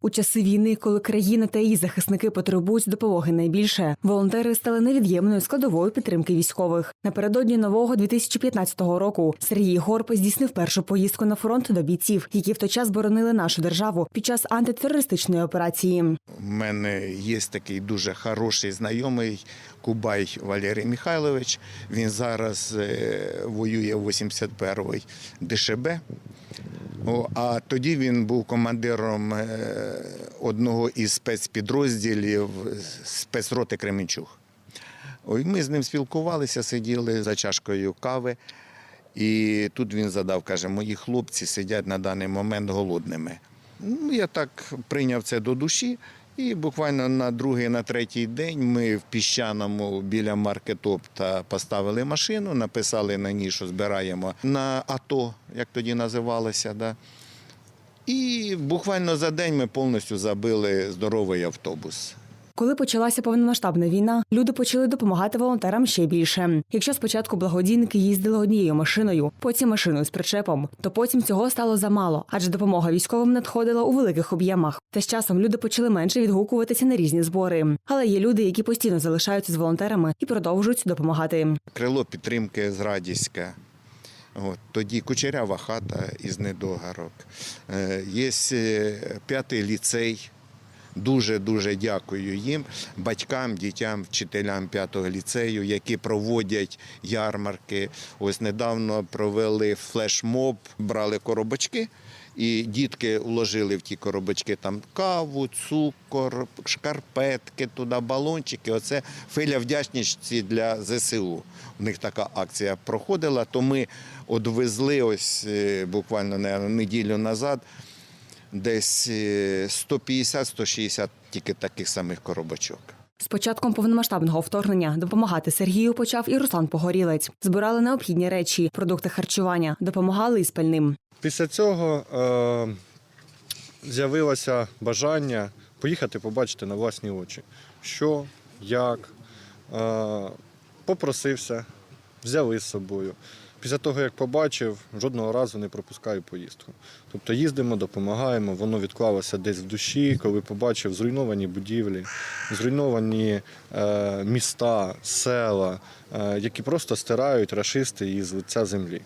У часи війни, коли країна та її захисники потребують допомоги найбільше, волонтери стали невід'ємною складовою підтримки військових. Напередодні нового 2015 року Сергій Горб здійснив першу поїздку на фронт до бійців, які в той час боронили нашу державу під час антитерористичної операції. У мене є такий дуже хороший знайомий Кубай Валерій Михайлович. Він зараз е, воює в 81-й ДШБ. О, А тоді він був командиром е, одного із спецпідрозділів спецроти Кременчуг. Ми з ним спілкувалися, сиділи за чашкою кави. І тут він задав, каже, мої хлопці сидять на даний момент голодними. Ну, я так прийняв це до душі. І буквально на другий, на третій день ми в піщаному біля маркетопта поставили машину, написали на ній, що збираємо на АТО, як тоді називалося. Да? І буквально за день ми повністю забили здоровий автобус. Коли почалася повномасштабна війна, люди почали допомагати волонтерам ще більше. Якщо спочатку благодійники їздили однією машиною, потім машиною з причепом, то потім цього стало замало, адже допомога військовим надходила у великих об'ємах. Та з часом люди почали менше відгукуватися на різні збори. Але є люди, які постійно залишаються з волонтерами і продовжують допомагати. Крило підтримки з Радіська. От, тоді кучерява хата із недогарок. Е, Є е, п'ятий ліцей. Дуже дуже дякую їм, батькам, дітям, вчителям п'ятого ліцею, які проводять ярмарки. Ось недавно провели флешмоб, брали коробочки, і дітки вложили в ті коробочки там каву, цукор, шкарпетки, туди балончики. Оце филя вдячності для ЗСУ. У них така акція проходила. То ми одвезли ось е, буквально на неділю назад десь е, 150-160 тільки таких самих коробочок. З початком повномасштабного вторгнення допомагати Сергію почав і Руслан Погорілець. Збирали необхідні речі, продукти харчування, допомагали із пальним. Після цього е, з'явилося бажання поїхати побачити на власні очі, що, як. Е, попросився, взяли з собою. Після того, як побачив, жодного разу не пропускаю поїздку. Тобто їздимо, допомагаємо, воно відклалося десь в душі, коли побачив зруйновані будівлі, зруйновані е, міста, села, е, які просто стирають рашисти із лиця землі.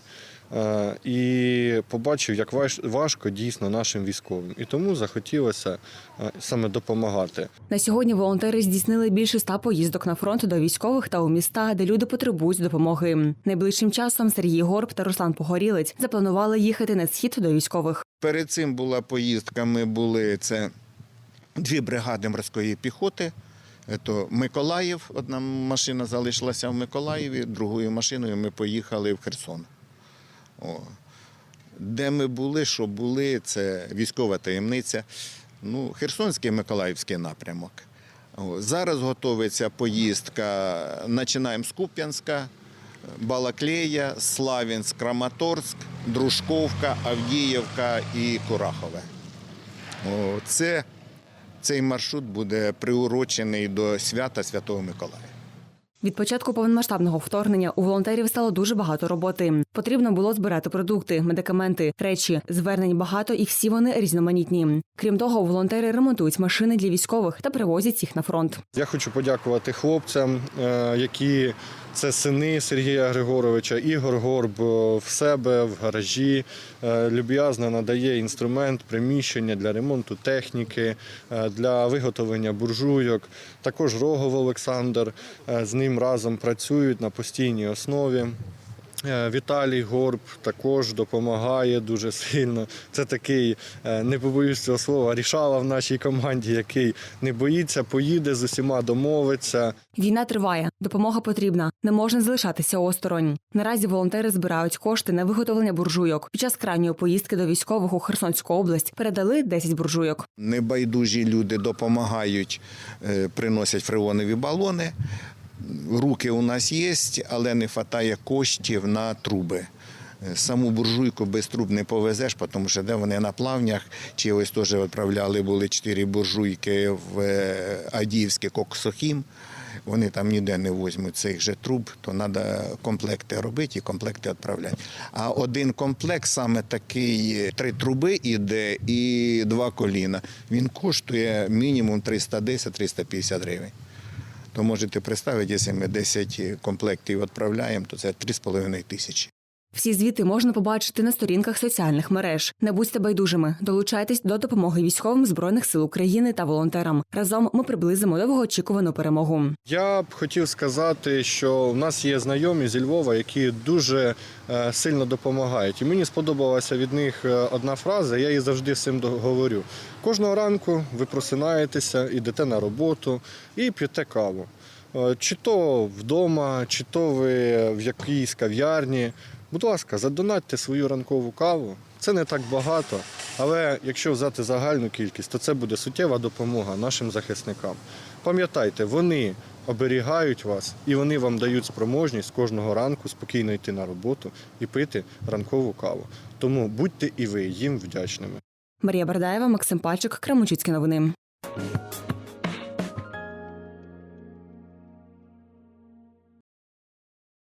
Е, і побачив, як важ- важко дійсно нашим військовим. І тому захотілося е, саме допомагати. На сьогодні волонтери здійснили більше ста поїздок на фронт до військових та у міста, де люди потребують допомоги. Найближчим часом Сергій Горб та Руслан Погорілець запланували їхати на схід до військових. Перед цим була поїздка. Ми були це дві бригади морської піхоти. То Миколаїв, одна машина залишилася в Миколаєві, другою машиною ми поїхали в Херсон. О. Де ми були, що були, це військова таємниця. Ну, Херсонський Миколаївський напрямок. О. Зараз готується поїздка. Починаємо з Куп'янська, Балаклея, Славянськ, Краматорськ, Дружковка, Авдіївка і Курахове. О, Це, цей маршрут буде приурочений до свята Святого Миколая. Від початку повномасштабного вторгнення у волонтерів стало дуже багато роботи. Потрібно було збирати продукти, медикаменти, речі, звернень багато, і всі вони різноманітні. Крім того, волонтери ремонтують машини для військових та привозять їх на фронт. Я хочу подякувати хлопцям, е, які це сини Сергія Григоровича. Ігор Горб е, в себе в гаражі е, люб'язно надає інструмент, приміщення для ремонту техніки, для виготовлення буржуйок. Також Рогов Олександр з ним разом працюють на постійній основі. Е, Віталій Горб також допомагає дуже сильно. Це такий, е, не побоюсь цього слова, рішала в нашій команді, який не боїться, поїде з усіма домовиться. Війна триває, допомога потрібна. Не можна залишатися осторонь. Наразі волонтери збирають кошти на виготовлення буржуйок. Під час крайньої поїздки до військових у Херсонську область передали 10 буржуйок. Небайдужі люди допомагають, е, приносять фреонові балони. Руки у нас є, але не вистачає коштів на труби. Саму буржуйку без труб не повезеш, тому що де вони на плавнях, чи ось теж відправляли були чотири буржуйки в е, Адіївське Коксохім. вони там ніде не візьмуть цих же труб, то треба комплекти робити і комплекти відправляти. А один комплект, саме такий, три труби іде і два коліна. Він коштує мінімум 310-350 гривень. То можете представити, якщо ми 10 комплектів відправляємо, то це 3,5 тисячі. Всі звіти можна побачити на сторінках соціальних мереж. Не будьте байдужими, долучайтесь до допомоги військовим збройних сил України та волонтерам. Разом ми приблизимо довгоочікувану перемогу. Я б хотів сказати, що в нас є знайомі зі Львова, які дуже е, сильно допомагають. І мені сподобалася від них е, одна фраза, я її завжди цим говорю. Кожного ранку ви просинаєтеся, йдете на роботу і п'єте каву. Е, Чи то вдома, чи то ви в якійсь кав'ярні. Будь ласка, задонатьте свою ранкову каву. Це не так багато, але якщо взяти загальну кількість, то це буде суттєва допомога нашим захисникам. Пам'ятайте, вони оберігають вас і вони вам дають спроможність кожного ранку спокійно йти на роботу і пити ранкову каву. Тому будьте і ви їм вдячними. Марія Бардаєва, Максим Пальчик, Крамучицькі новини.